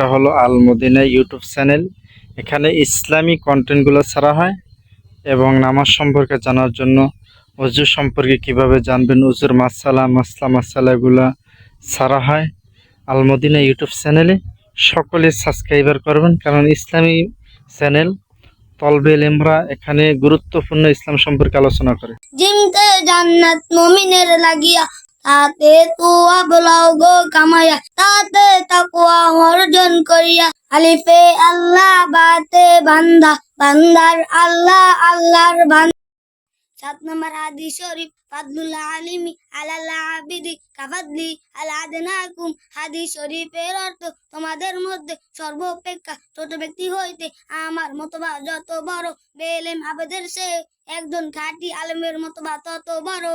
একটা হলো আল Medina YouTube channel. এখানে ইসলামী কন্টেন্টগুলো ছাড়া হয় এবং নামাজ সম্পর্কে জানার জন্য অজু সম্পর্কে কীভাবে জানবেন উজুর মাসালা, মাসলা, মাসালাগুলা ছাড়া হয় আল মদিনা ইউটিউব চ্যানেলে। সকলে সাবস্ক্রাইবার করবেন, কারণ ইসলামী চ্যানেল তলবেল এমরা এখানে গুরুত্বপূর্ণ ইসলাম সম্পর্কে আলোচনা করে। লাগিয়া, তাতে তুয়া বলাও গো কামাইয়া, তাতে করিয়া, আলিফে আল্লাহ, বাতে বান্দা, বান্দার আল্লাহ, আল্লাহর বান্দা। সাত নম্বর হাদিস শরীফ আলিমি আবিদি কাফাদলি আদনাকুম। হাদিস শরীফের অর্থ, তোমাদের মধ্যে সর্বাপেক্ষা ছোট ব্যক্তি হইতে আমার মতবা যত বড়, বেলেম আবেদের সে একজন খাঁটি আলেমের মতবা তত বড়।